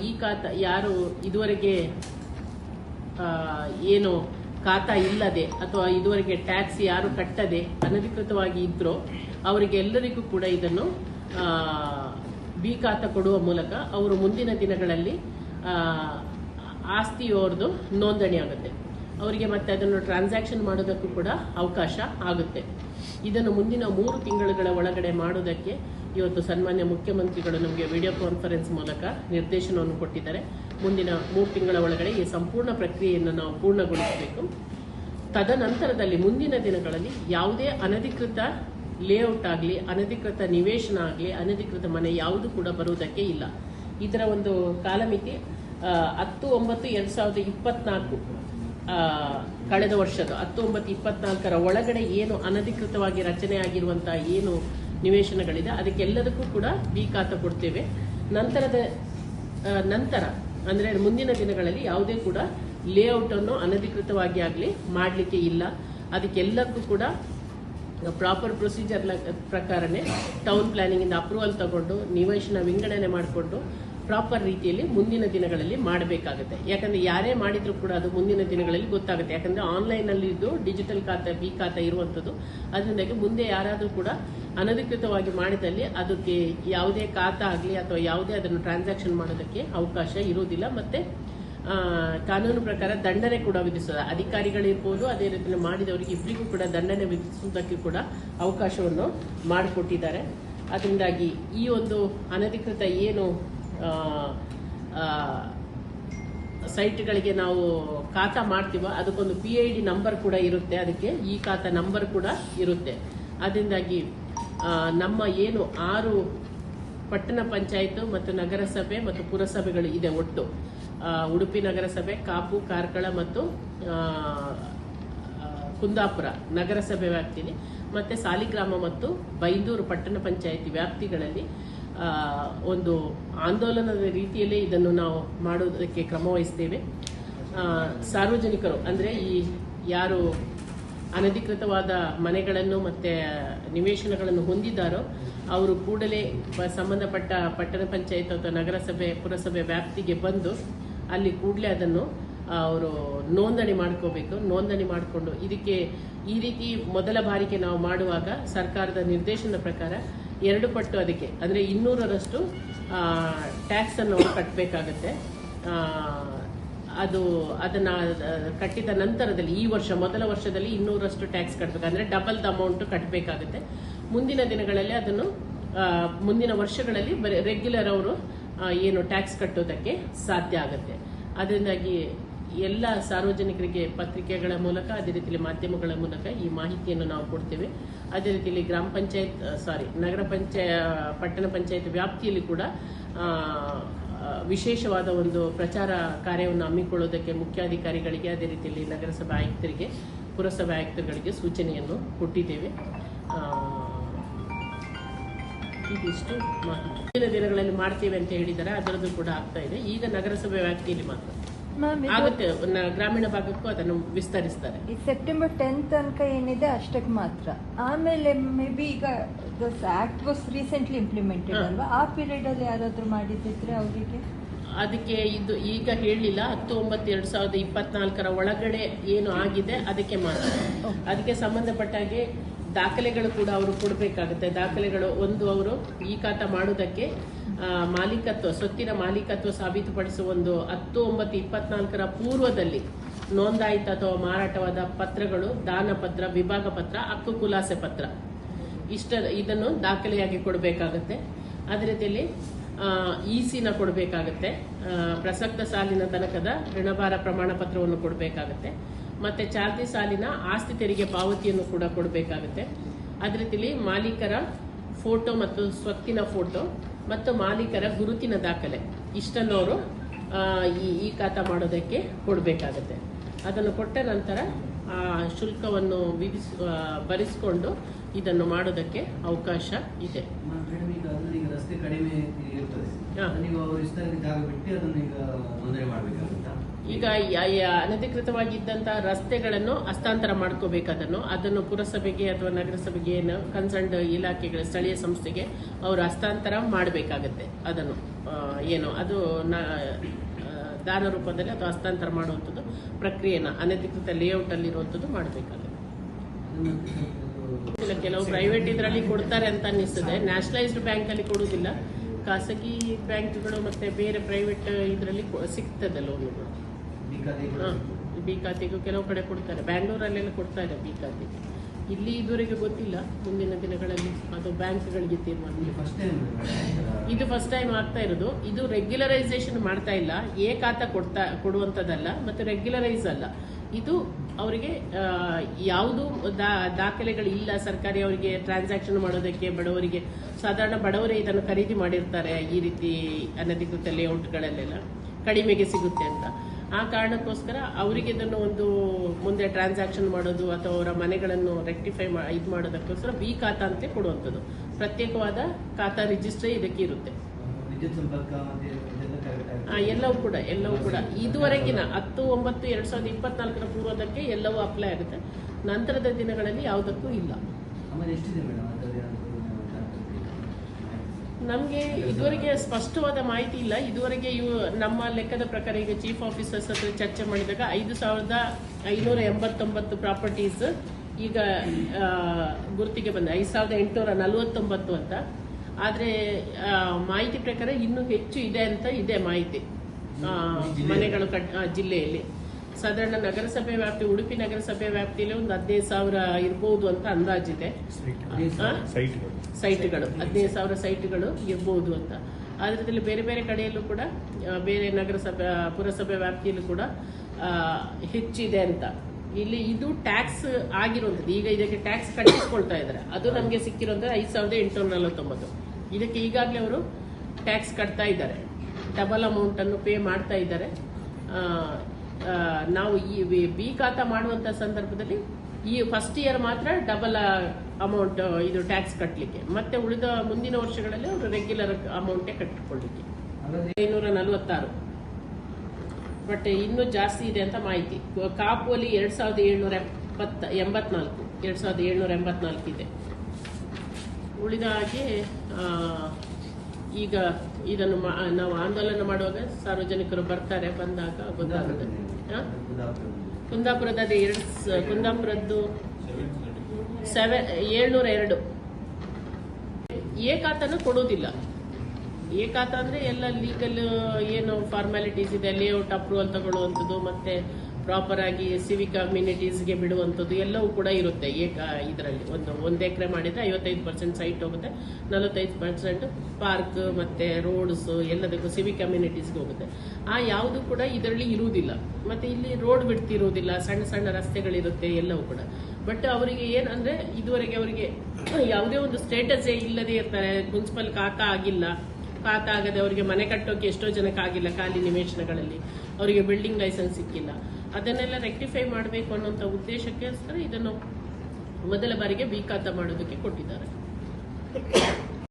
ಈ ಖಾತ ಯಾರು ಇದುವರೆಗೆ ಏನು ಖಾತಾ ಇಲ್ಲದೆ ಅಥವಾ ಇದುವರೆಗೆ ಟ್ಯಾಕ್ಸ್ ಯಾರು ಕಟ್ಟದೆ ಅನಧಿಕೃತವಾಗಿ ಇದ್ರೋ ಅವರಿಗೆಲ್ಲರಿಗೂ ಕೂಡ ಇದನ್ನು ಬಿ ಖಾತಾ ಕೊಡುವ ಮೂಲಕ ಅವರು ಮುಂದಿನ ದಿನಗಳಲ್ಲಿ ಆ, ಆಸ್ತಿಯವ್ರದ್ದು ನೋಂದಣಿ ಆಗುತ್ತೆ. ಅವರಿಗೆ ಮತ್ತೆ ಅದನ್ನು ಟ್ರಾನ್ಸಾಕ್ಷನ್ ಮಾಡೋದಕ್ಕೂ ಕೂಡ ಅವಕಾಶ ಆಗುತ್ತೆ. ಇದನ್ನು ಮುಂದಿನ ಮೂರು ತಿಂಗಳುಗಳ ಒಳಗಡೆ ಮಾಡೋದಕ್ಕೆ ಇವತ್ತು ಸನ್ಮಾನ್ಯ ಮುಖ್ಯಮಂತ್ರಿಗಳು ನಮಗೆ ವಿಡಿಯೋ ಕಾನ್ಫರೆನ್ಸ್ ಮೂಲಕ ನಿರ್ದೇಶನವನ್ನು ಕೊಟ್ಟಿದ್ದಾರೆ. ಮುಂದಿನ ಮೂರು ತಿಂಗಳ ಒಳಗಡೆ ಈ ಸಂಪೂರ್ಣ ಪ್ರಕ್ರಿಯೆಯನ್ನು ನಾವು ಪೂರ್ಣಗೊಳಿಸಬೇಕು. ತದನಂತರದಲ್ಲಿ ಮುಂದಿನ ದಿನಗಳಲ್ಲಿ ಯಾವುದೇ ಅನಧಿಕೃತ ಲೇಔಟ್ ಆಗಲಿ, ಅನಧಿಕೃತ ನಿವೇಶನ ಆಗಲಿ, ಅನಧಿಕೃತ ಮನೆ ಯಾವುದು ಕೂಡ ಬರುವುದಕ್ಕೆ ಇಲ್ಲ. ಇದರ ಒಂದು ಕಾಲಮಿತಿ ಹತ್ತು ಒಂಬತ್ತು ಎರಡು ಸಾವಿರದ ಇಪ್ಪತ್ನಾಲ್ಕು ಕಳೆದ ವರ್ಷದ ಹತ್ತು ಒಂಬತ್ತು ಇಪ್ಪತ್ನಾಲ್ಕರ ಒಳಗಡೆ ಏನು ಅನಧಿಕೃತವಾಗಿ ರಚನೆ ಏನು ನಿವೇಶನಗಳಿದೆ. ಅದಕ್ಕೆಲ್ಲದಕ್ಕೂ ಕೂಡ ಬಿ ಕೊಡ್ತೇವೆ. ನಂತರದ ನಂತರ ಅಂದರೆ ಮುಂದಿನ ದಿನಗಳಲ್ಲಿ ಯಾವುದೇ ಕೂಡ ಲೇಔಟ್ ಅನ್ನು ಅನಧಿಕೃತವಾಗಿ ಆಗಲಿ ಮಾಡಲಿಕ್ಕೆ ಇಲ್ಲ. ಅದಕ್ಕೆಲ್ಲದಕ್ಕೂ ಕೂಡ ಪ್ರಾಪರ್ ಪ್ರೊಸೀಜರ್ ಪ್ರಕಾರನೇ ಟೌನ್ ಪ್ಲಾನಿಂಗಿಂದ ಅಪ್ರೂವಲ್ ತಗೊಂಡು, ನಿವೇಶನ ವಿಂಗಡಣೆ ಮಾಡಿಕೊಂಡು ಪ್ರಾಪರ್ ರೀತಿಯಲ್ಲಿ ಮುಂದಿನ ದಿನಗಳಲ್ಲಿ ಮಾಡಬೇಕಾಗುತ್ತೆ. ಯಾಕಂದ್ರೆ ಯಾರೇ ಮಾಡಿದ್ರು ಕೂಡ ಅದು ಮುಂದಿನ ದಿನಗಳಲ್ಲಿ ಗೊತ್ತಾಗುತ್ತೆ. ಯಾಕಂದ್ರೆ ಆನ್ಲೈನ್ ಅಲ್ಲಿ ಇದ್ದು ಡಿಜಿಟಲ್ ಖಾತೆ ಬಿ ಖಾತೆ ಇರುವಂತದ್ದು ಅದರಿಂದಾಗಿ ಮುಂದೆ ಯಾರಾದರೂ ಕೂಡ ಅನಧಿಕೃತವಾಗಿ ಮಾಡಿದಲ್ಲಿ ಅದಕ್ಕೆ ಯಾವುದೇ ಖಾತಾ ಆಗಲಿ ಅಥವಾ ಯಾವುದೇ ಅದನ್ನು ಟ್ರಾನ್ಸಾಕ್ಷನ್ ಮಾಡೋದಕ್ಕೆ ಅವಕಾಶ ಇರುವುದಿಲ್ಲ. ಮತ್ತೆ ಕಾನೂನು ಪ್ರಕಾರ ದಂಡನೆ ಕೂಡ ವಿಧಿಸೋದು. ಅಧಿಕಾರಿಗಳಿರ್ಬೋದು, ಅದೇ ರೀತಿಯಲ್ಲಿ ಮಾಡಿದವರಿಗೆ ಇಬ್ಬರಿಗೂ ಕೂಡ ದಂಡನೆ ವಿಧಿಸುವುದಕ್ಕೆ ಕೂಡ ಅವಕಾಶವನ್ನು ಮಾಡಿಕೊಟ್ಟಿದ್ದಾರೆ. ಅದರಿಂದಾಗಿ ಈ ಒಂದು ಅನಧಿಕೃತ ಏನು ಸೈಟ್ಗಳಿಗೆ ನಾವು ಖಾತಾ ಮಾಡ್ತೀವೋ, ಅದಕ್ಕೊಂದು ಪಿ ಐ ಡಿ ನಂಬರ್ ಕೂಡ ಇರುತ್ತೆ. ಅದಕ್ಕೆ ಈ ಖಾತಾ ನಂಬರ್ ಕೂಡ ಇರುತ್ತೆ. ಅದರಿಂದಾಗಿ ನಮ್ಮ ಏನು ಆರು ಪಟ್ಟಣ ಪಂಚಾಯತ್ ಮತ್ತು ನಗರಸಭೆ ಮತ್ತು ಪುರಸಭೆಗಳು ಇದೆ ಒಟ್ಟು. ಉಡುಪಿ ನಗರಸಭೆ, ಕಾಪು, ಕಾರ್ಕಳ ಮತ್ತು ಕುಂದಾಪುರ ನಗರಸಭೆ ವ್ಯಾಪ್ತಿಯಲ್ಲಿ ಮತ್ತು ಸಾಲಿಗ್ರಾಮ ಮತ್ತು ಬೈಂದೂರು ಪಟ್ಟಣ ಪಂಚಾಯತಿ ವ್ಯಾಪ್ತಿಗಳಲ್ಲಿ ಒಂದು ಆಂದೋಲನದ ರೀತಿಯಲ್ಲೇ ಇದನ್ನು ನಾವು ಮಾಡುವುದಕ್ಕೆ ಕ್ರಮ ವಹಿಸ್ತೇವೆ. ಸಾರ್ವಜನಿಕರು, ಅಂದರೆ ಈ ಯಾರು ಅನಧಿಕೃತವಾದ ಮನೆಗಳನ್ನು ಮತ್ತೆ ನಿವೇಶನಗಳನ್ನು ಹೊಂದಿದ್ದಾರೋ, ಅವರು ಕೂಡಲೇ ಸಂಬಂಧಪಟ್ಟ ಪಟ್ಟಣ ಪಂಚಾಯತ್ ಅಥವಾ ನಗರಸಭೆ, ಪುರಸಭೆ ವ್ಯಾಪ್ತಿಗೆ ಬಂದು ಅಲ್ಲಿ ಕೂಡಲೇ ಅದನ್ನು ಅವರು ನೋಂದಣಿ ಮಾಡ್ಕೋಬೇಕು. ನೋಂದಣಿ ಮಾಡಿಕೊಂಡು ಇದಕ್ಕೆ ಈ ರೀತಿ ಮೊದಲ ಬಾರಿಗೆ ನಾವು ಮಾಡುವಾಗ ಸರ್ಕಾರದ ನಿರ್ದೇಶನದ ಪ್ರಕಾರ ಎರಡು ಪಟ್ಟು ಅದಕ್ಕೆ. ಅಂದರೆ ಇನ್ನೂರರಷ್ಟು ಟ್ಯಾಕ್ಸನ್ನು ಅವರು ಕಟ್ಟಬೇಕಾಗತ್ತೆ ಅದು ಅದನ್ನು ಕಟ್ಟಿದ ನಂತರದಲ್ಲಿ, ಈ ವರ್ಷ, ಮೊದಲ ವರ್ಷದಲ್ಲಿ ಇನ್ನೂರಷ್ಟು ಟ್ಯಾಕ್ಸ್ ಕಟ್ಟಬೇಕು ಅಂದರೆ ಡಬಲ್ ದ ಅಮೌಂಟ್ ಕಟ್ಟಬೇಕಾಗುತ್ತೆ ಮುಂದಿನ ದಿನಗಳಲ್ಲಿ ಅದನ್ನು ಮುಂದಿನ ವರ್ಷಗಳಲ್ಲಿ ರೆಗ್ಯುಲರ್ ಅವರು ಏನು ಟ್ಯಾಕ್ಸ್ ಕಟ್ಟೋದಕ್ಕೆ ಸಾಧ್ಯ ಆಗುತ್ತೆ. ಅದರಿಂದಾಗಿ ಎಲ್ಲ ಸಾರ್ವಜನಿಕರಿಗೆ ಪತ್ರಿಕೆಗಳ ಮೂಲಕ, ಅದೇ ರೀತಿಯಲ್ಲಿ ಮಾಧ್ಯಮಗಳ ಮೂಲಕ ಈ ಮಾಹಿತಿಯನ್ನು ನಾವು ಕೊಡ್ತೇವೆ. ಅದೇ ರೀತಿಯಲ್ಲಿ ಗ್ರಾಮ ಪಂಚಾಯತ್ ಸಾರಿ ನಗರ ಪಂಚಾಯ ಪಟ್ಟಣ ಪಂಚಾಯತ್ ವ್ಯಾಪ್ತಿಯಲ್ಲಿ ಕೂಡ ವಿಶೇಷವಾದ ಒಂದು ಪ್ರಚಾರ ಕಾರ್ಯವನ್ನು ಹಮ್ಮಿಕೊಳ್ಳೋದಕ್ಕೆ ಮುಖ್ಯಾಧಿಕಾರಿಗಳಿಗೆ, ಅದೇ ರೀತಿಯಲ್ಲಿ ನಗರಸಭಾ ಆಯುಕ್ತರಿಗೆ, ಪುರಸಭಾ ಆಯುಕ್ತರುಗಳಿಗೆ ಸೂಚನೆಯನ್ನು ಕೊಟ್ಟಿದ್ದೇವೆ. ಇದಿಷ್ಟು ಮಾಹಿತಿ ದಿನಗಳಲ್ಲಿ ಮಾಡ್ತೇವೆ ಅಂತ ಹೇಳಿದರೆ ಅದರದ್ದು ಕೂಡ ಆಗ್ತಾ ಇದೆ. ಈಗ ನಗರಸಭೆ ವ್ಯಾಪ್ತಿಯಲ್ಲಿ ಮಾತ್ರ. ಆಗುತ್ತೆ ಗ್ರಾಮೀಣ ಭಾಗಕ್ಕೂ ಅದನ್ನು ವಿಸ್ತರಿಸ್ತಾರೆ. ಈ ಸೆಪ್ಟೆಂಬರ್ ಟೆಂತ್ ತನಕ ಏನಿದೆ ಅಷ್ಟಕ್ಕೆ ಮಾತ್ರ. ಆಮೇಲೆ ಮೇ ಬಿ ಈಗ this act was recently implemented ಅಲ್ವಾ? ಆ ಪೀರಿಯಡ್ ಅಲ್ಲಿ ಯಾರಾದ್ರೂ ಮಾಡಿದ್ರೆ ಅವರಿಗೆ? ಅದಕ್ಕೆ ಇದು ಈಗ ಹೇಳಲಿಲ್ಲ ಹತ್ತು ಒಂಬತ್ತು ಎರಡ್ ಸಾವಿರದ ಇಪ್ಪತ್ನಾಲ್ಕರ ಒಳಗಡೆ ಏನು ಆಗಿದೆ ಅದಕ್ಕೆ ಮಾತ್ರ. ಅದಕ್ಕೆ ಸಂಬಂಧಪಟ್ಟಾಗೆ ದಾಖಲೆಗಳು ಕೂಡ ಅವರು ಕೊಡಬೇಕಾಗುತ್ತೆ. ದಾಖಲೆಗಳು ಒಂದು ಅವರು ಈ ಖಾತಾ ಮಾಡುವುದಕ್ಕೆ ಆ, ಮಾಲೀಕತ್ವ ಸ್ವತ್ತಿನ ಮಾಲೀಕತ್ವ ಸಾಬೀತುಪಡಿಸುವ ಒಂದು ಹತ್ತು ಒಂಬತ್ತು ಇಪ್ಪತ್ನಾಲ್ಕರ ಪೂರ್ವದಲ್ಲಿ ನೋಂದಾಯಿತ ಅಥವಾ ಮಾರಾಟವಾದ ಪತ್ರಗಳು, ದಾನ ಪತ್ರ, ವಿಭಾಗ ಪತ್ರ, ಹಕ್ಕು ಖುಲಾಸೆ ಪತ್ರ. ಇಷ್ಟ, ಇದನ್ನು ದಾಖಲೆಯಾಗಿ ಕೊಡಬೇಕಾಗುತ್ತೆ. ಅದೇ ರೀತಿಯಲ್ಲಿ ಇಸಿನ ಕೊಡಬೇಕಾಗುತ್ತೆ. ಪ್ರಸಕ್ತ ಸಾಲಿನ ತನಕದ ಋಣಭಾರ ಪ್ರಮಾಣ ಪತ್ರವನ್ನು ಕೊಡಬೇಕಾಗುತ್ತೆ. ಮತ್ತೆ ಚಾಲ್ತಿ ಸಾಲಿನ ಆಸ್ತಿ ತೆರಿಗೆ ಪಾವತಿಯನ್ನು ಕೂಡ ಕೊಡಬೇಕಾಗುತ್ತೆ. ಅದೇ ರೀತಿಯಲ್ಲಿ ಮಾಲೀಕರ ಫೋಟೋ ಮತ್ತು ಸ್ವತ್ತಿನ ಫೋಟೋ ಮತ್ತು ಮಾಲೀಕರ ಗುರುತಿನ ದಾಖಲೆ. ಇಷ್ಟನ್ನು ಅವರು ಈ ಈ ಖಾತ ಮಾಡೋದಕ್ಕೆ ಕೊಡಬೇಕಾಗತ್ತೆ. ಅದನ್ನು ಕೊಟ್ಟ ನಂತರ, ಆ, ಶುಲ್ಕವನ್ನು ವಿಧಿಸ್ ಭರಿಸಿಕೊಂಡು ಇದನ್ನು ಮಾಡೋದಕ್ಕೆ ಅವಕಾಶ ಇದೆ. ನೀವು ಅವ್ರು ಜಾಗ ಬಿಟ್ಟು ಅದನ್ನ ಈಗ ಮಾಡ್ಬೇಕಾಗುತ್ತಾ? ಈಗ ಅನಧಿಕೃತವಾಗಿದ್ದಂತಹ ರಸ್ತೆಗಳನ್ನು ಹಸ್ತಾಂತರ ಮಾಡ್ಕೋಬೇಕದನ್ನು ಅದನ್ನು ಪುರಸಭೆಗೆ ಅಥವಾ ನಗರಸಭೆಗೆ ಏನು ಕನ್ಸರ್ನ್ಡ್ ಇಲಾಖೆಗಳ ಸ್ಥಳೀಯ ಸಂಸ್ಥೆಗೆ ಅವರು ಹಸ್ತಾಂತರ ಮಾಡಬೇಕಾಗತ್ತೆ. ಅದನ್ನು ಏನು ಅದು ದಾನ ರೂಪದಲ್ಲಿ ಅಥವಾ ಹಸ್ತಾಂತರ ಮಾಡುವಂಥದ್ದು ಪ್ರಕ್ರಿಯೆನ ಅನಧಿಕೃತ ಲೇಔಟ್ ಅಲ್ಲಿ ಇರುವಂಥದ್ದು ಮಾಡಬೇಕಾಗತ್ತೆ ಕೆಲವು ಪ್ರೈವೇಟ್ ಇದರಲ್ಲಿ ಕೊಡ್ತಾರೆ ಅಂತ ಅನ್ನಿಸ್ತದೆ. ನ್ಯಾಷನಲೈಸ್ಡ್ ಬ್ಯಾಂಕ್ ಅಲ್ಲಿ ಕೊಡುವುದಿಲ್ಲ. ಖಾಸಗಿ ಬ್ಯಾಂಕ್ಗಳು ಮತ್ತೆ ಬೇರೆ ಪ್ರೈವೇಟ್ ಇದರಲ್ಲಿ ಸಿಗ್ತದೆ ಲೋನುಗಳು ಬಿ ಖಾತೆಗೂ ಕೆಲವು ಕಡೆ ಕೊಡ್ತಾರೆ. ಬ್ಯಾಂಗ್ಳೂರಲ್ಲೆಲ್ಲ ಕೊಡ್ತಾ ಇದೆ ಬಿ ಖಾತೆಗೆ. ಇಲ್ಲಿ ಇದುವರೆಗೆ ಗೊತ್ತಿಲ್ಲ ಮುಂದಿನ ದಿನಗಳಲ್ಲಿ ಅದು ಬ್ಯಾಂಕ್ಗಳಿಗೆ ತೀರ್ಮಾನ. ಇದು ಫಸ್ಟ್ ಟೈಮ್ ಆಗ್ತಾ ಇರೋದು. ಇದು ರೆಗ್ಯುಲರೈಸೇಷನ್ ಮಾಡ್ತಾ ಇಲ್ಲ. ಏಕಾತ ಖಾತಾ ಕೊಡ್ತಾ ಕೊಡುವಂಥದ್ದಲ್ಲ ಮತ್ತು ರೆಗ್ಯುಲರೈಸ್ ಅಲ್ಲ. ಇದು ಅವರಿಗೆ ಯಾವುದು ದಾಖಲೆಗಳು ಇಲ್ಲ ಸರ್ಕಾರಿ ಅವರಿಗೆ ಟ್ರಾನ್ಸಾಕ್ಷನ್ ಮಾಡೋದಕ್ಕೆ ಬಡವರಿಗೆ ಸಾಧಾರಣ ಬಡವರೇ ಇದನ್ನು ಖರೀದಿ ಮಾಡಿರ್ತಾರೆ ಈ ರೀತಿ ಅನಧಿಕೃತ ಲೇಔಟ್ಗಳಲ್ಲೆಲ್ಲ. ಕಡಿಮೆಗೆ ಸಿಗುತ್ತೆ ಅಂತ. ಆ ಕಾರಣಕ್ಕೋಸ್ಕರ ಅವರಿಗೆ ಇದನ್ನು ಒಂದು ಮುಂದೆ ಟ್ರಾನ್ಸಾಕ್ಷನ್ ಮಾಡೋದು ಅಥವಾ ಅವರ ಮನೆಗಳನ್ನು ರೆಕ್ಟಿಫೈ ಇದು ಮಾಡೋದಕ್ಕೋಸ್ಕರ ಬಿ ಖಾತಾ ಅಂತ ಕೊಡುವಂಥದ್ದು. ಪ್ರತ್ಯೇಕವಾದ ಖಾತಾ ರಿಜಿಸ್ಟ್ರೇ ಇದಕ್ಕೆ ಇರುತ್ತೆ. ಎಲ್ಲವೂ ಕೂಡ ಎಲ್ಲವೂ ಕೂಡ. ಇದುವರೆಗಿನ ಹತ್ತು ಒಂಬತ್ತು ಎರಡ್ ಸಾವಿರದ ಇಪ್ಪತ್ನಾಲ್ಕರ ಪೂರ್ವದಕ್ಕೆ ಎಲ್ಲವೂ ಅಪ್ಲೈ ಆಗುತ್ತೆ. ನಂತರದ ದಿನಗಳಲ್ಲಿ ಯಾವುದಕ್ಕೂ ಇಲ್ಲ. ನಮಗೆ ಇದುವರೆಗೆ ಸ್ಪಷ್ಟವಾದ ಮಾಹಿತಿ ಇಲ್ಲ. ಇದುವರೆಗೆ ಇವು ನಮ್ಮ ಲೆಕ್ಕದ ಪ್ರಕಾರ ಈಗ ಚೀಫ್ ಆಫೀಸರ್ಸ್ ಹತ್ರ ಚರ್ಚೆ ಮಾಡಿದಾಗ ಐದು ಸಾವಿರದ ಐನೂರ ಎಂಬತ್ತೊಂಬತ್ತು ಪ್ರಾಪರ್ಟೀಸ್ ಈಗ ಗುರ್ತಿಗೆ ಬಂದ ಐದು ಸಾವಿರದ ಎಂಟುನೂರ ನಲವತ್ತೊಂಬತ್ತು ಅಂತ. ಆದರೆ ಮಾಹಿತಿ ಪ್ರಕಾರ ಇನ್ನೂ ಹೆಚ್ಚು ಇದೆ ಅಂತ ಇದೆ ಮಾಹಿತಿ. ಮನೆಗಳು ಕಟ್ ಜಿಲ್ಲೆಯಲ್ಲಿ. ಸಾಧಾರಣ ನಗರಸಭೆ ವ್ಯಾಪ್ತಿ ಉಡುಪಿ ನಗರಸಭೆ ವ್ಯಾಪ್ತಿಯಲ್ಲಿ ಒಂದು ಹದಿನೈದು ಸಾವಿರ ಇರ್ಬೋದು ಅಂತ ಅಂದಾಜಿದೆ? ಸೈಟ್ಗಳು. ಹದಿನೈದು ಸಾವಿರ ಸೈಟ್ಗಳು ಇರ್ಬೋದು ಅಂತ. ಅದರಲ್ಲಿ ಬೇರೆ ಬೇರೆ ಕಡೆಯಲ್ಲೂ ಕೂಡ ಬೇರೆ ನಗರಸಭೆ ಪುರಸಭೆ ವ್ಯಾಪ್ತಿಯಲ್ಲೂ ಕೂಡ ಹೆಚ್ಚಿದೆ ಅಂತ. ಇಲ್ಲಿ ಇದು ಟ್ಯಾಕ್ಸ್ ಆಗಿರುವಂಥದ್ದು. ಈಗ ಇದಕ್ಕೆ ಟ್ಯಾಕ್ಸ್ ಕಟ್ಟಿಸ್ಕೊಳ್ತಾ ಇದ್ದಾರೆ. ಅದು ನಮಗೆ ಸಿಕ್ಕಿರೋದ್ರೆ ಐದು ಸಾವಿರದ ಎಂಟು ನಲವತ್ತೊಂಬತ್ತು. ಇದಕ್ಕೆ ಈಗಾಗಲೇ ಅವರು ಟ್ಯಾಕ್ಸ್ ಕಟ್ತಾ ಇದ್ದಾರೆ. ಡಬಲ್ ಅಮೌಂಟನ್ನು ಪೇ ಮಾಡ್ತಾ ಇದ್ದಾರೆ. ನಾವು ಈ ಬಿ ಖಾತಾ ಮಾಡುವಂತ ಸಂದರ್ಭದಲ್ಲಿ ಈ ಫಸ್ಟ್ ಇಯರ್ ಮಾತ್ರ ಡಬಲ್ ಅಮೌಂಟ್ ಇದು ಟ್ಯಾಕ್ಸ್ ಕಟ್ಟಲಿಕ್ಕೆ ಮತ್ತೆ ಉಳಿದ ಮುಂದಿನ ವರ್ಷಗಳಲ್ಲಿ ಅವರು ರೆಗ್ಯುಲರ್ ಅಮೌಂಟೇ ಕಟ್ಟಿಕೊಳ್ಳಿಕ್ಕೆ. ಹಾಗಾದ್ರೆ ಐನೂರ ನಲವತ್ತಾರು. ಬಟ್ ಇನ್ನೂ ಜಾಸ್ತಿ ಇದೆ ಅಂತ ಮಾಹಿತಿ. ಕಾಪುವಲ್ಲಿ ಎರಡು ಸಾವಿರದ ಏಳ್ನೂರ ಎಪ್ಪತ್ತ ಎಂಬತ್ನಾಲ್ಕು. ಎರಡ್ ಸಾವಿರದ ಏಳ್ನೂರ ಎಂಬತ್ನಾಲ್ಕು ಇದೆ. ಉಳಿದ ಹಾಗೆ ಈಗ ಇದನ್ನು ನಾವು ಆಂದೋಲನ ಮಾಡುವಾಗ ಸಾರ್ವಜನಿಕರು ಬರ್ತಾರೆ ಬಂದಾಗ ಗೊತ್ತಾಗುತ್ತೆ? ಕುಂದಾಪುರದ ಎರಡು ಕುಂದಾಪುರದ್ದು ಸೆವೆನ್ ಏಳ್ನೂರ ಎರಡು. ಏಕಾತನ ಕೊಡೋದಿಲ್ಲ ಏಕಾತ ಅಂದ್ರೆ ಎಲ್ಲ ಲೀಗಲ್ ಏನು ಫಾರ್ಮ್ಯಾಲಿಟೀಸ್ ಇದೆ ಲೇಔಟ್ ಅಪ್ರೂವಲ್ ತಗೊಳ್ಳುವಂಥದ್ದು ಮತ್ತೆ ಪ್ರಾಪರ್ ಆಗಿ ಸಿವಿಕ್ ಕಮ್ಯುನಿಟೀಸ್ಗೆ ಬಿಡುವಂಥದ್ದು ಎಲ್ಲವೂ ಕೂಡ ಇರುತ್ತೆ. ಏಕ, ಇದರಲ್ಲಿ ಒಂದು ಒಂದು ಎಕರೆ ಮಾಡಿದರೆ ಐವತ್ತೈದು ಪರ್ಸೆಂಟ್ ಸೈಟ್ ಹೋಗುತ್ತೆ. ನಲವತ್ತೈದು ಪರ್ಸೆಂಟ್ ಪಾರ್ಕ್ ಮತ್ತು ರೋಡ್ಸು ಎಲ್ಲದಕ್ಕೂ ಸಿವಿಕ್ ಕಮ್ಯುನಿಟೀಸ್ಗೆ ಹೋಗುತ್ತೆ. ಆ ಯಾವುದು ಕೂಡ ಇದರಲ್ಲಿ ಇರುವುದಿಲ್ಲ. ಮತ್ತು ಇಲ್ಲಿ ರೋಡ್ ಬಿಡ್ತಿರುವುದಿಲ್ಲ. ಸಣ್ಣ ಸಣ್ಣ ರಸ್ತೆಗಳಿರುತ್ತೆ ಎಲ್ಲವೂ ಕೂಡ. ಬಟ್ ಅವರಿಗೆ ಏನಂದರೆ, ಇದುವರೆಗೆ ಅವರಿಗೆ ಯಾವುದೇ ಒಂದು ಸ್ಟೇಟಸ್ಸೇ ಇಲ್ಲದೇ ಇರ್ತಾರೆ. ಮುನ್ಸಿಪಲ್ ಖಾತಾ ಆಗಿಲ್ಲ. ಕಾತ ಆಗದೆ ಅವರಿಗೆ ಮನೆ ಕಟ್ಟೋಕೆ ಎಷ್ಟೋ ಜನಕ್ಕಾಗಿಲ್ಲ ಖಾಲಿ ನಿವೇಶನಗಳಲ್ಲಿ. ಅವರಿಗೆ ಬಿಲ್ಡಿಂಗ್ ಲೈಸೆನ್ಸ್ ಸಿಕ್ಕಿಲ್ಲ. ಅದನ್ನೆಲ್ಲ ರೆಕ್ಟಿಫೈ ಮಾಡಬೇಕು ಅನ್ನೋಂಥ ಉದ್ದೇಶಕ್ಕೋಸ್ಕರ ಇದನ್ನು ಮೊದಲ ಬಾರಿಗೆ ಬಿ ಮಾಡೋದಕ್ಕೆ ಕೊಟ್ಟಿದ್ದಾರೆ.